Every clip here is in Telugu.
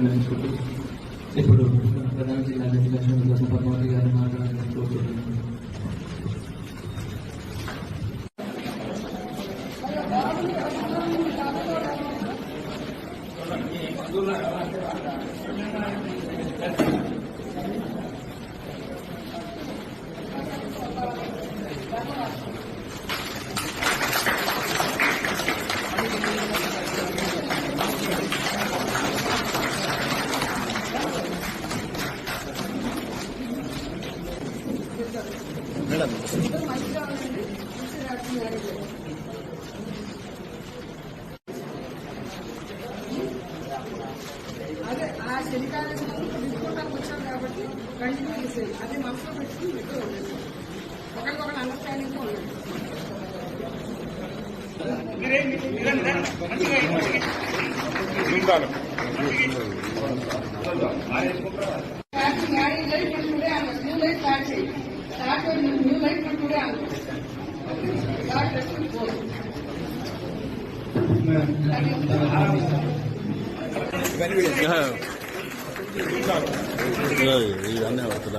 విన్నవించుకుంటూ ఇప్పుడు ప్రధాన జిల్లా అధ్యక్షులు కోసం పద్మావతి గారిని మాట్లాడాలని కోరుతున్నాను Thank you. అదే ఆ చలికాలం తీసుకోవడానికి వచ్చాం కాబట్టి కంటిన్యూ చేసేది. అది మనసులో పెట్టుకుని పెట్టి ఉండదు ఒకరికొకరు అండర్స్టాండింగ్ ఉండదు. ఇవన్నీ వస్తుంది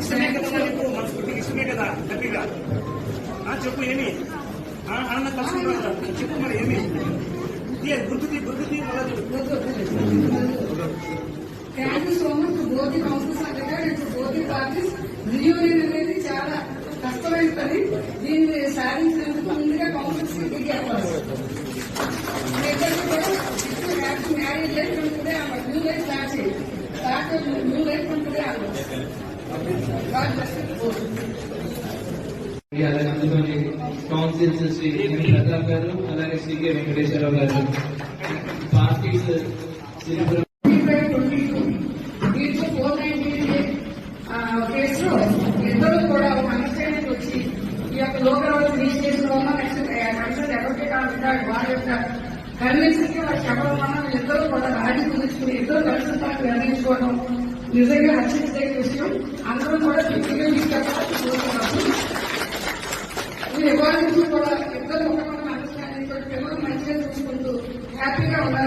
ఇష్టమే కదా ఇప్పుడు మనస్ఫూర్తికి ఇష్టమే కదా ఆ, చెప్పు ఏమి? ఆ, అన్న తలుచుకుంటారు చెప్పు మరి ఏమి తీ, గుర్తుతి మళ్ళీ పార్టీస్ రియూనియన్ అనేది చాలా కష్టమైన పని దీన్ని సాధించినందుకు ముందుగా కౌన్సిల్స్ హ్యాపీ మ్యారేజ్ లైఫ్ ఉంటుందే అన్నమాట న్యూ లైఫ్ స్టార్ట్ చేయండి స్టార్ట్ న్యూ లైఫ్ ఉంటుందే అన్నమాట God bless you both. అలాగే అందులోని కౌన్సిల్స్ శ్రీ ఎం ప్రతాప్ గారు అలాగే శ్రీ కె వెంకటేశ్వరరావు గారు పార్టీస్ కేసులో ఇద్దరు కూడా ఒక అండర్స్టాండింగ్ వచ్చి ఈ యొక్క లోకల్ రిజిస్ట్రేషన్ చేసిన నెక్స్ట్ కన్సల్ట్ ఉంటాడు వారి యొక్క కన్విన్సింగ్ వారు చెప్పడం వల్ల వీళ్ళిద్దరూ కూడా రాజీ కుదుర్చుకుని ఇద్దరు కలిసి తాను నిర్ణయించుకోవడం నిజంగా హర్షించదగిన విషయం అందరూ కూడా వ్యక్తిగా తీసుకెళ్ళాలని కోరుతున్నాము మీరు ఇవ్వాలని కూడా ఇద్దరు ఒకరికొకరు అండర్స్టాండింగ్ పిల్లలు మంచిగా చూసుకుంటూ హ్యాపీగా ఉండాలని